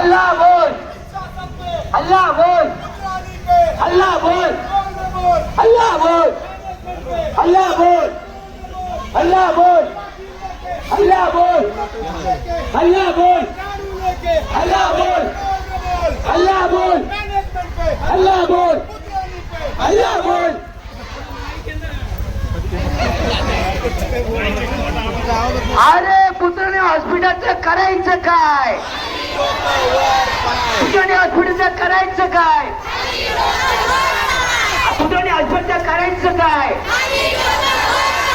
हल्ला बोल हल्ला बोल हल्ला बोल हल्ला बोल हल्ला बोल हल्ला बोल हल्ला बोल हल्ला बोल हल्ला बोल हल्ला बोल हल्ला बोल हल्ला बोल अरे पुत्रने हॉस्पिटलचं करायचं काय पुतणे हॉस्पिटलचं करायचं काय? पुतणे हॉस्पिटलचं करायचं काय?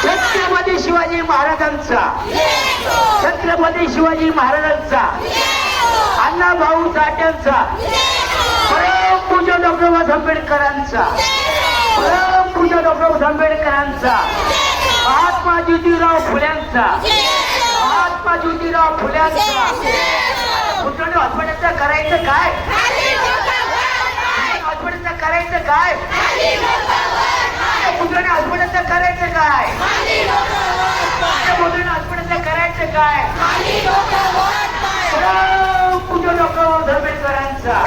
छत्रपती शिवाजी महाराजांचा. छत्रपती शिवाजी महाराजांचा. अण्णा भाऊ साठ्यांचा परम पूजा डॉक्टर आंबेडकरांचा. परम पूजा डॉक्टर आंबेडकरांचा. महात्मा ज्योतिराव फुल्यांचा. महात्मा ज्योतिराव पुतळे हॉस्पिटलचं करायचं काय? हॉस्पिटलचं करायचं काय? पुतळे हॉस्पिटलचं करायचं काय? हॉस्पिटलचं करायचं काय? पूज्य डॉक्टर आंबेडकरांचा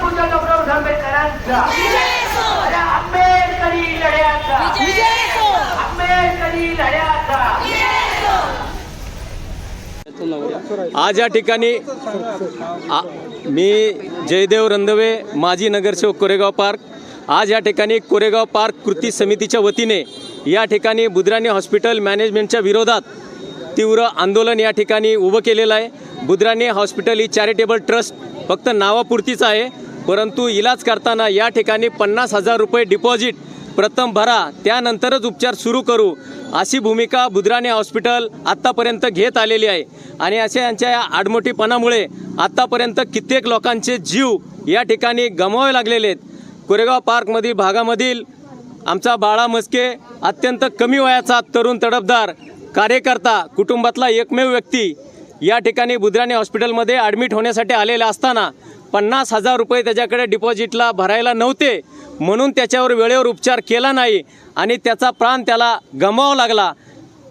पूज्य डॉक्टर आंबेडकरांचा आज या ठिकाणी आ- मी जयदेव रंधवे माजी नगरसेवक कोरेगाव पार्क. आज या ठिकाणी कोरेगाव पार्क कृती समितीच्या वतीने या ठिकाणी बुद्राणी हॉस्पिटल मॅनेजमेंटच्या विरोधात तीव्र आंदोलन या ठिकाणी उभं केलेलं आहे. बुद्राणी हॉस्पिटल ही चॅरिटेबल ट्रस्ट फक्त नावापुरतीच आहे परंतु इलाज करताना या ठिकाणी पन्नास हजार रुपये डिपॉझिट प्रथम भरा त्यानंतरच उपचार सुरू करू. अशी भूमिका बुद्राणे हॉस्पिटल आत्तापर्यंत घेत आलेली आहे. आणि अशा यांच्या या आडमोठीपणामुळे आत्तापर्यंत कित्येक लोकांचे जीव या ठिकाणी गमवावे लागलेले आहेत. कोरेगाव पार्कमधील भागामधील आमचा बाळा मस्के अत्यंत कमी वयाचा तरुण तडफदार कार्यकर्ता कुटुंबातला एकमेव व्यक्ती या ठिकाणी बुद्राणे हॉस्पिटलमध्ये ॲडमिट होण्यासाठी आलेला असताना पन्नास हजार रुपये त्याच्याकडे डिपॉझिटला भरायला नव्हते. म्हणून त्याच्यावर वेळेवर उपचार केला नाही. आणि त्याचा प्राण त्याला गमावा लागला.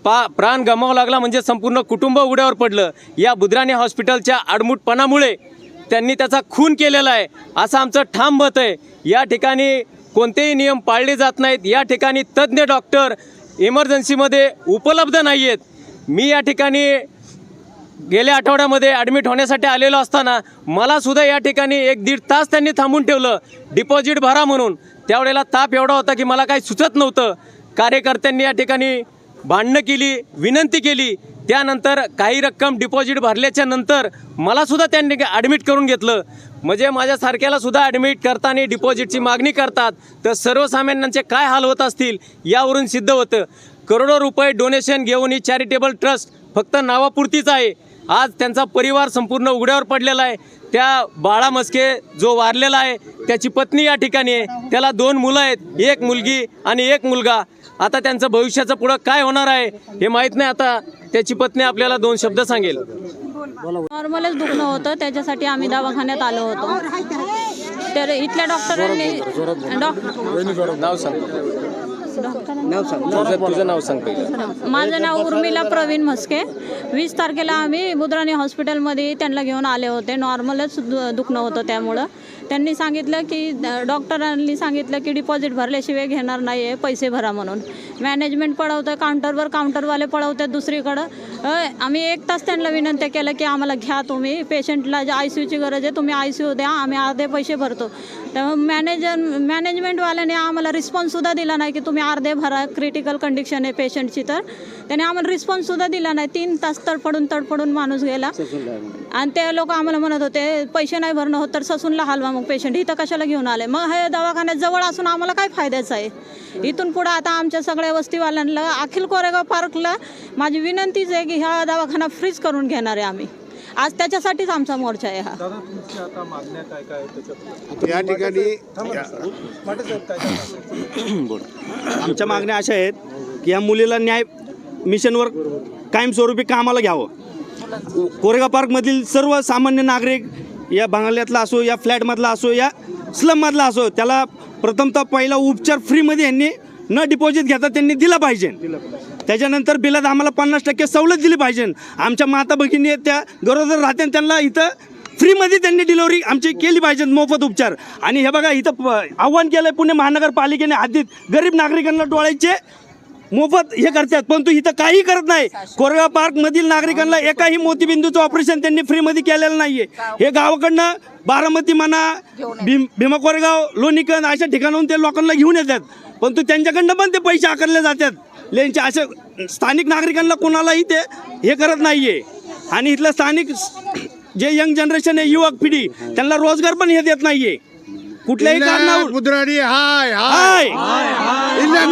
पा प्राण गमावा लागला म्हणजे संपूर्ण कुटुंब उड्यावर पडलं. या बुद्राणे हॉस्पिटलच्या आडमुटपणामुळे त्यांनी त्याचा खून केलेला आहे. असं आमचं ठाम मत आहे. या ठिकाणी कोणतेही नियम पाळले जात नाहीत. या ठिकाणी तज्ज्ञ डॉक्टर इमर्जन्सीमध्ये उपलब्ध नाही आहेत मी या ठिकाणी गेल्या आठवड्यामध्ये ॲडमिट होण्यासाठी आलेलो असताना मला सुद्धा या ठिकाणी एक दीड तास त्यांनी थांबून ठेवलं. डिपॉझिट भरा म्हणून. त्यावेळेला ताप एवढा होता की मला काही सुचत नव्हतं. कार्यकर्त्यांनी या ठिकाणी भांडणं केली विनंती केली. त्यानंतर काही रक्कम डिपॉझिट भरल्याच्या नंतर मला सुद्धा त्यांनी ॲडमिट करून घेतलं. म्हणजे माझ्यासारख्यालासुद्धा ॲडमिट करताना डिपॉझिटची मागणी करतात. तर सर्वसामान्यांचे काय हाल होत असतील यावरून सिद्ध होतं. करोडो रुपये डोनेशन घेऊन ही चॅरिटेबल ट्रस्ट फक्त नावापुरतीच आहे. आज त्यांचा परिवार संपूर्ण उघड्यावर पडलेला आहे. त्या बाळा मस्के जो वारलेला आहे त्याची पत्नी या ठिकाणी आहे. त्याला दोन मुलं आहेत एक मुलगी आणि एक मुलगा. आता त्यांचं भविष्याचं पुढं काय होणार आहे हे माहीत नाही. आता त्याची पत्नी आपल्याला दोन शब्द सांगेल. नॉर्मलच दुखणं होतं. त्याच्यासाठी आम्ही दवाखान्यात आलो होतो. तर इथल्या डॉक्टरांनी डॉक्टर नाव सांग. तुझं तुझं नाव सांग पहिलं. माझं नाव उर्मिला प्रवीण म्हस्के. वीस तारखेला आम्ही बुद्राणी हॉस्पिटलमध्ये त्यांना घेऊन आले होते. नॉर्मलच दु दुखणं होतं त्यामुळं. त्यांनी सांगितलं की डॉक्टरांनी सांगितलं की डिपॉझिट भरल्याशिवाय घेणार नाही आहे पैसे भरा म्हणून. मॅनेजमेंट पळवतं काउंटरवर काउंटरवाले पळवतात दुसरीकडं. आम्ही एक तास त्यांना विनंती केलं की आम्हाला घ्या तुम्ही पेशंटला जे आय सी यूची गरज आहे तुम्ही आय सी यू द्या आम्ही अर्धे पैसे भरतो. तेव्हा मॅनेजर मॅनेजमेंटवाल्याने आम्हाला रिस्पॉन्ससुद्धा दिला नाही की तुम्ही अर्धे भरा क्रिटिकल कंडिशन आहे पेशंटची तर. त्याने आम्हाला रिस्पॉन्ससुद्धा दिला नाही. तीन तास तडफडून तडफडून माणूस गेला. आणि ते लोक आम्हाला म्हणत होते पैसे नाही भरणं होत तर ससूनला हलवा मग पेशंट इथं कशाला घेऊन आले? मग हे दवाखान्यात जवळ असून आम्हाला काय फायद्याचं आहे? इथून पुढं आता आमच्या सगळ्या वस्तीवाल्यांना अखिल कोरेगाव पार्कला माझी विनंतीच आहे की हा दवाखाना फ्रीज करून घेणार आहे आम्ही. आज त्याच्यासाठीच आमचा मोर्चा आहे हा. या ठिकाणी आमच्या मागण्या अशा आहेत की या मुलीला न्याय मिशनवर कायमस्वरूपी कामाला घ्यावं. कोरेगाव पार्कमधील सर्व सामान्य नागरिक या बंगाल्यातला असो या फ्लॅटमधला असो या स्लममधला असो त्याला प्रथमतः पहिला उपचार फ्रीमध्ये यांनी न डिपॉझिट घेता त्यांनी दिला पाहिजे. त्याच्यानंतर बिलात आम्हाला पन्नास टक्के सवलत दिली पाहिजे. आमच्या माता भगिनी आहेत त्या गरोदर राहत्या त्यांना इथं फ्रीमध्ये त्यांनी डिलिव्हरी आमची केली पाहिजे मोफत उपचार. आणि हे बघा इथं प- आव्हान केलं आहे पुणे महानगरपालिकेने हद्दीत गरीब नागरिकांना डोळ्याचे मोफत हे करतात परंतु इथं काही करत नाही. कोरेगाव पार्क मधील नागरिकांना एकाही मोतीबिंदूचं ऑपरेशन त्यांनी फ्रीमध्ये केलेलं नाहीये. हे गावाकडनं बारामती म्हणा भीम भीमा कोरेगाव लोणीकन अशा ठिकाणाहून ते लोकांना घेऊन येतात. परंतु त्यांच्याकडनं पण ते पैसे आकारले जातात. लेनचे असे स्थानिक नागरिकांना कोणालाही ते हे करत नाहीये. आणि इथलं स्थानिक जे यंग जनरेशन आहे युवक पिढी त्यांना रोजगार पण हे देत नाहीये. कुठल्याही कारणावर गुजराती हाय हाय. इल्ल्या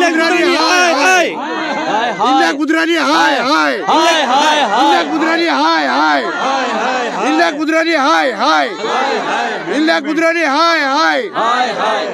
गुजराती हाय हाय इल्ल्या गुजराती हाय हाय हाय हाय इल्ल्या गुजराती हाय हाय इल्ल्या गुजराती हाय हाय इल्ल्या गुजराती हाय हाय